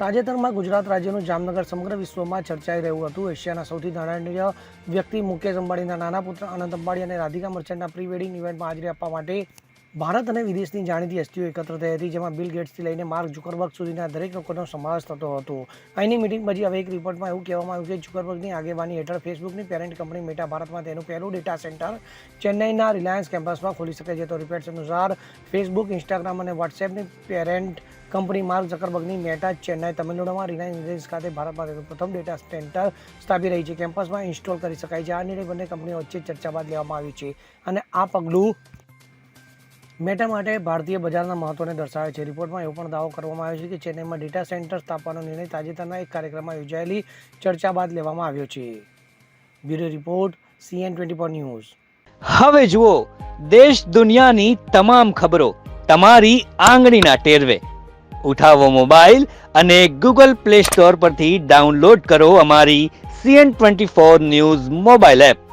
તાજેતરમાં ગુજરાત રાજ્યનું જામનગર સમગ્ર વિશ્વમાં ચર્ચાઈ રહ્યું હતું. એશિયાના સૌથી નાણાકીય વ્યક્તિ મુકેશ અંબાણીના નાના પુત્ર અનંત અંબાણી અને રાધિકા મર્ચન્ટના પ્રી વેડિંગ ઇવેન્ટમાં હાજરી આપવા માટે ભારત અને વિદેશની જાણીતી હસ્તીઓ એકત્ર થઈ હતી, જેમાં બિલ ગેટ્સથી લઈને માર્ક ઝુકરબર્ગ સુધીના દરેક લોકોનો સમાવેશ થતો હતો. અહીંની મિટિંગ પછી હવે એક રિપોર્ટમાં એવું કહેવામાં આવ્યું કે ઝુકરબર્ગની આગેવાની હેઠળ ફેસબુકની પેરેન્ટ કંપની મેટા ભારતમાં તેનું પહેલું ડેટા સેન્ટર ચેન્નઈના રિલાયન્સ કેમ્પસમાં ખોલી શકે છે. તો રિપોર્ટ્સ અનુસાર ફેસબુક ઇન્સ્ટાગ્રામ અને વોટ્સએપની પેરેન્ટ કંપની માર્ક ઝકરબર્ગની મેટા ચેન્નાઈ તમિલનાડુમાં રિલાયન્સ ખાતે ભારતમાં તેનું પ્રથમ ડેટા સેન્ટર સ્થાપી રહી છે. કેમ્પસમાં ઇન્સ્ટોલ કરી શકાય છે. આ નિર્ણય બંને કંપનીઓ વચ્ચે ચર્ચા બાદ લેવામાં આવી છે. અને આ પગલું મેટા માટે ભારતીય બજારના મહત્વને દર્શાવે છે. રિપોર્ટમાં એવો પણ દાવો કરવામાં આવ્યો છે કે ચેન્નઈમાં ડેટા સેન્ટર સ્થાપવાનો નિર્ણય તાજેતરના એક કાર્યક્રમમાં યોજાયેલી ચર્ચા બાદ લેવામાં આવ્યો છે. Bureau report, CN twenty four news. હવે જુઓ, દેશ દુનિયાની તમામ ખબરો તમારી આંગળીના ટેરવે. ઉઠાવો મોબાઈલ અને ગૂગલ પ્લે સ્ટોર પરથી ડાઉનલોડ કરો અમારી CN twenty four news mobile app.